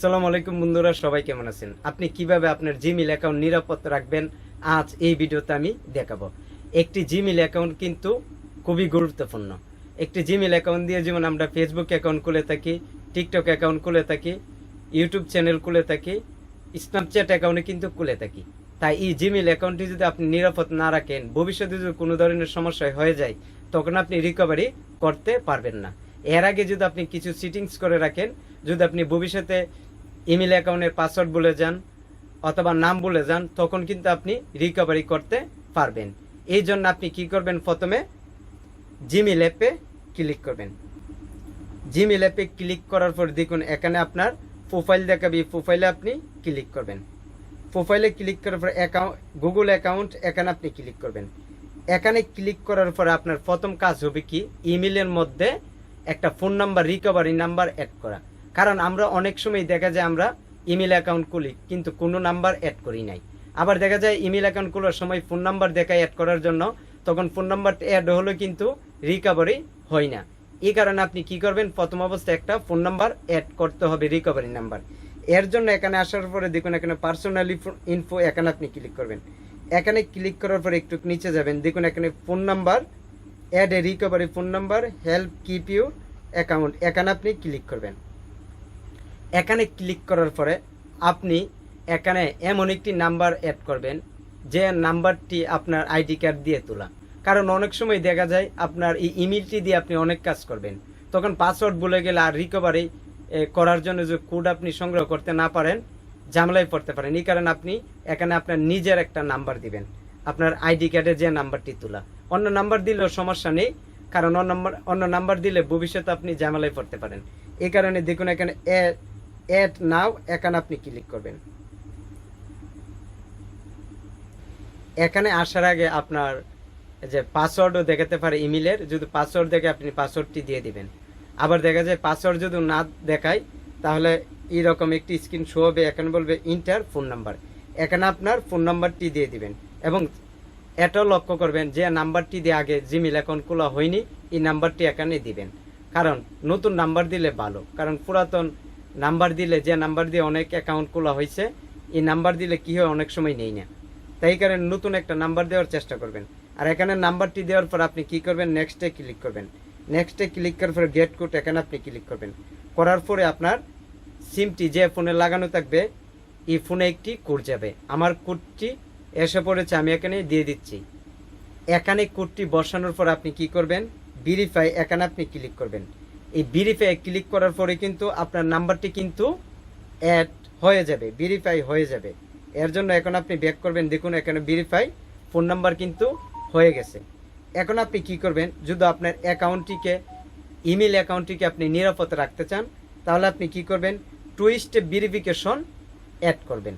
আসসালামু আলাইকুম বন্ধুরা, সবাই কেমন আছেন? আপনি কীভাবে আপনার জিমেল অ্যাকাউন্ট নিরাপদ রাখবেন? আজ এই ভিডিওতে আমি দেখাবো। একটি জিমেল অ্যাকাউন্ট কিন্তু খুবই গুরুত্বপূর্ণ। একটি জিমেল অ্যাকাউন্ট দিয়ে যেমন আমরা ফেসবুক অ্যাকাউন্ট খুলে থাকি টিকটক অ্যাকাউন্ট খুলে থাকি ইউটিউব চ্যানেল খুলে থাকি স্ন্যাপচ্যাট অ্যাকাউন্টে কিন্তু খুলে থাকি। তাই এই জিমেল অ্যাকাউন্টটি যদি আপনি নিরাপদ না রাখেন, ভবিষ্যতে যদি কোনো ধরনের সমস্যা হয়ে যায়, তখন আপনি রিকভারি করতে পারবেন না। এর আগে যদি আপনি কিছু সিটিংস করে রাখেন, যদি আপনি ভবিষ্যতে ইমেল অ্যাকাউন্টের পাসওয়ার্ড বলে যান অথবা নাম বলে যান, তখন কিন্তু আপনি রিকভারি করতে পারবেন। এই জন্য আপনি কি করবেন? প্রথমে জিমেল অ্যাপে ক্লিক করবেন। জিমেল অ্যাপে ক্লিক করার পর দেখুন, এখানে আপনার প্রোফাইল দেখাবে। প্রোফাইলে আপনি ক্লিক করবেন। প্রোফাইলে ক্লিক করার পর অ্যাকাউন্ট গুগল অ্যাকাউন্ট এখানে আপনি ক্লিক করবেন। এখানে ক্লিক করার পর আপনার প্রথম কাজ হবে কি? ইমেলের মধ্যে একটা phone number recovery number add করা। কারণ আমরা অনেক সময় দেখা যায় আমরা ইমেল অ্যাকাউন্ট খুলি, কিন্তু কোনো নাম্বার অ্যাড করি নাই। আবার দেখা যায় ইমেল অ্যাকাউন্ট খোলার সময় ফোন নাম্বার দেখায় অ্যাড করার জন্য, তখন ফোন নাম্বারটা অ্যাড হলো কিন্তু রিকভারি হয় না। এই কারণে আপনি কি করবেন, প্রথম অবস্থায় একটা ফোন নাম্বার অ্যাড করতে হবে রিকভারি নাম্বার এর জন্য এখানে আসার পরে দেখুন, এখানে পার্সোনালি ইনফো এখানে আপনি ক্লিক করবেন। এখানে ক্লিক করার পরে একটু নিচে যাবেন, দেখুন এখানে phone number add a recovery phone number help keep your account এখানে আপনি ক্লিক করবেন। এখানে ক্লিক করার পরে আপনি এখানে এমন একটি নাম্বার অ্যাড করবেন, যে নাম্বারটি আপনার আইডি কার্ড দিয়ে তোলা। কারণ অনেক সময় দেখা যায় আপনার এই ইমেলটি দিয়ে আপনি অনেক কাজ করবেন। তখন পাসওয়ার্ড বলে গেলে আর রিকভারি করার জন্য যে কোড আপনি সংগ্রহ করতে না পারেন, ঝামেলায় পড়তে পারেন। এই কারণে আপনি এখানে আপনার নিজের একটা নাম্বার দিবেন, আপনার আইডি কার্ডে যে নাম্বারটি তোলা। অন্য নাম্বার দিলেও সমস্যা নেই, কারণ অন্য নাম্বার অন্য নাম্বার দিলে ভবিষ্যতে আপনি ঝামেলায় পড়তে পারেন। এই কারণে দেখুন এখানে অ্যাড নাও এখানে আপনি ক্লিক করবেন। এখানে আসার আগে আপনার যে পাসওয়ার্ডও দেখাতে পারে ইমেলের যদি পাসওয়ার্ড দেখে আপনি পাসওয়ার্ডটি দিয়ে দিবেন। আবার দেখা যায় পাসওয়ার্ড যদি না দেখায়, তাহলে এইরকম একটি স্ক্রিন শো হবে, এখানে বলবে ইন্টার ফোন নাম্বার এখানে আপনার ফোন নাম্বারটি দিয়ে দিবেন এবং এটাও লক্ষ্য করবেন যে নাম্বারটি দিয়ে আগে জিমেল অ্যাকাউন্ট খোলা হয়নি, এই নাম্বারটি এখানে দিবেন। কারণ নতুন নাম্বার দিলে ভালো, কারণ পুরাতন নাম্বার দিলে, যে নাম্বার দিয়ে অনেক অ্যাকাউন্ট খোলা হয়েছে, এই নাম্বার দিলে কি হয়, অনেক সময় নেই না। তাই কারণে নতুন একটা নাম্বার দেওয়ার চেষ্টা করবেন। আর এখানে নাম্বারটি দেওয়ার পর আপনি কি করবেন নেক্সটে ক্লিক করবেন। নেক্সটে ক্লিক করার পরে গেট কোড এখানে আপনি ক্লিক করবেন। করার পরে আপনার সিমটি যে ফোনে লাগানো থাকবে, এই ফোনে একটি কোড যাবে। আমার কোডটি এসে পড়েছে, আমি এখানে দিয়ে দিচ্ছি। এখানে কোডটি বসানোর পর আপনি কি করবেন ভেরিফাই এখানে আপনি ক্লিক করবেন। এই ভেরিফাই ক্লিক করার পরে কিন্তু আপনার নাম্বারটি কিন্তু অ্যাড হয়ে যাবে ভেরিফাই হয়ে যাবে। এর জন্য এখন আপনি ব্যাক করবেন, দেখুন এখানে ভেরিফাই ফোন নাম্বার কিন্তু হয়ে গেছে। এখন আপনি কি করবেন, যদি আপনার অ্যাকাউন্টটিকে ইমেল অ্যাকাউন্টটিকে আপনি নিরাপদ রাখতে চান, তাহলে আপনি কি করবেন টু স্টেপ ভেরিফিকেশন অ্যাড করবেন,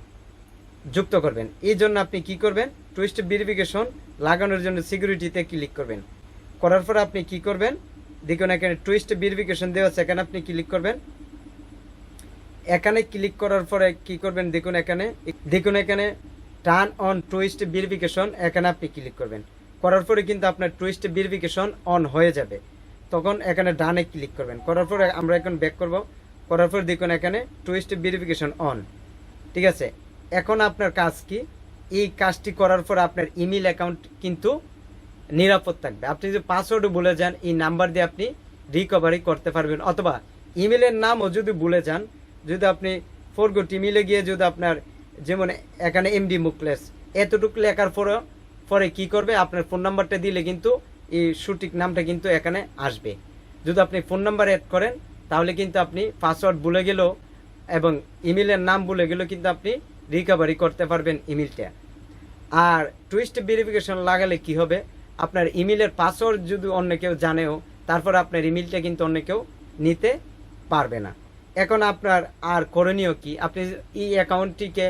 যুক্ত করবেন। এই জন্য আপনি কি করবেন টু স্টেপ ভেরিফিকেশন লাগানোর জন্য সিকিউরিটিতে ক্লিক করবেন। করার পর আপনি কি করবেন দেখুন, এখানে টু স্টেপ ভেরিফিকেশন দেওয়া আছে। এখানে আপনি ক্লিক করবেন। এখানে ক্লিক করার পরে কি করবেন? দেখুন, এখানে দেখুন, এখানে টার্ন অন টুইস্ট ভেরিফিকেশন এখানে আপনি ক্লিক করবেন। করার পরে কিন্তু আপনার টুইস্ট ভেরিফিকেশন অন হয়ে যাবে। তখন এখানে ডানে ক্লিক করবেন। করার পরে আমরা এখন ব্যাক করব। করার পর দেখুন, এখানে টুইস্ট ভেরিফিকেশন অন ঠিক আছে? এখন আপনার কাজ কি? এই কাজটি করার পর আপনার ইমেল অ্যাকাউন্ট কিন্তু নিরাপদ থাকবে। আপনি যদি পাসওয়ার্ডও ভুলে যান, এই নাম্বার দিয়ে আপনি রিকভারি করতে পারবেন। অথবা ইমেলের নামও যদি ভুলে যান, যদি আপনি ফোর ফোরগোট ইমেলে গিয়ে যদি আপনার যেমন এখানে এমডি মুকলেস এতটুকু লেখার পরে পরে কি করবে? আপনার ফোন নাম্বারটা দিলে কিন্তু এই সঠিক নামটা কিন্তু এখানে আসবে। যদি আপনি ফোন নাম্বার অ্যাড করেন, তাহলে কিন্তু আপনি পাসওয়ার্ড ভুলে গেলেও এবং ইমেলের নাম ভুলে গেলেও কিন্তু আপনি রিকভারি করতে পারবেন ইমেলটা আর টুইস্ট ভেরিফিকেশন লাগালে কি হবে? আপনার ইমেলের পাসওয়ার্ড যদি অন্য কেউ জানেও, তারপর আপনার ইমেলটা কিন্তু অন্য কেউ নিতে পারবে না। এখন আপনার আর করণীয় কি? আপনি এই অ্যাকাউন্টটিকে,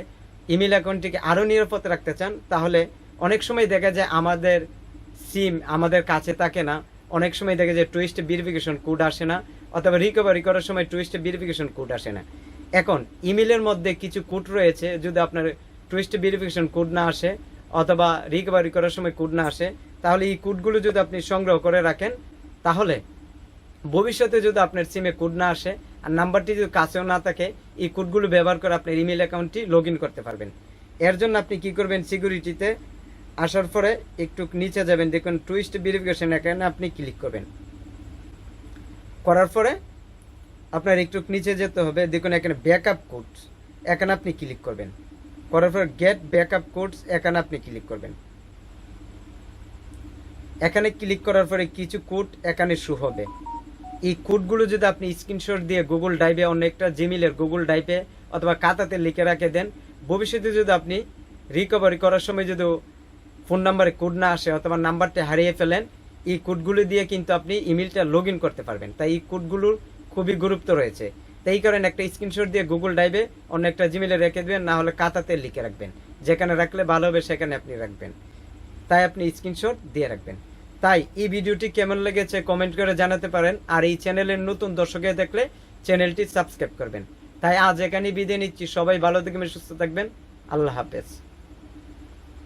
ইমেল অ্যাকাউন্টটিকে আরও নিরাপদ রাখতে চান, তাহলে অনেক সময় দেখা যায় আমাদের সিম আমাদের কাছে থাকে না। অনেক সময় দেখা যায় টুইস্ট ভেরিফিকেশন কোড আসে না, অথবা রিকভারি করার সময় টুইস্ট ভেরিফিকেশন কোড আসে না। এখন, ইমেলের মধ্যে কিছু কোড রয়েছে, যদি আপনার টুইস্ট ভেরিফিকেশন কোড না আসে, অথবা রিকভারি করার সময় কোড না আসে তাহলে এই কোডগুলো যদি আপনি সংগ্রহ করে রাখেন, তাহলে ভবিষ্যতে যদি আপনার সিমে কোড না আসে আর নাম্বারটি যদি কাছেও না থাকে, এই কোডগুলো ব্যবহার করে আপনার ইমেল অ্যাকাউন্টটি লগ করতে পারবেন। এর জন্য আপনি কি করবেন সিকিউরিটিতে আসার পরে একটু নিচে যাবেন, দেখুন টুইস্ট ভেরিফিকেশন এখানে আপনি ক্লিক করবেন। করার পরে আপনার একটু নিচে যেতে হবে, দেখুন এখানে ব্যাকআপ কোডস এখানে আপনি ক্লিক করবেন। করার পর গেট ব্যাকআপ কোডস এখানে আপনি ক্লিক করবেন। এখানে ক্লিক করার পরে কিছু কোড এখানে শু হবে। এই কোডগুলো যদি আপনি স্ক্রিনশট দিয়ে গুগল ড্রাইভে অন্য একটা জিমেলের গুগল ড্রাইভে অথবা কাতাতে লিখে রাখে দেন, ভবিষ্যতে যদি আপনি রিকভারি করার সময় যদি ফোন নাম্বারে কোড না আসে অথবা নাম্বারটা হারিয়ে ফেলেন, এই কোডগুলো দিয়ে কিন্তু আপনি ইমেলটা লগ করতে পারবেন। তাই এই কোডগুলোর খুবই গুরুত্ব রয়েছে। তাই কারণে একটা স্ক্রিনশট দিয়ে গুগল ড্রাইভে অন্য একটা জিমেলে রেখে দেবেন, না হলে খাতাতে লিখে রাখবেন। যেখানে রাখলে ভালো হবে, সেখানে আপনি রাখবেন। তাই আপনি স্ক্রিনশট দিয়ে রাখবেন। তাই এই ভিডিওটি কেমন লেগেছে কমেন্ট করে জানাতে পারেন, আর এই চ্যানেলের নতুন দর্শকে দেখলে চ্যানেলটি সাবস্ক্রাইব করবেন। তাই আজ এখানে বিদায় নিচ্ছি, সবাই ভালো থাকবেন, সুস্থ থাকবেন, আল্লাহ হাফেজ।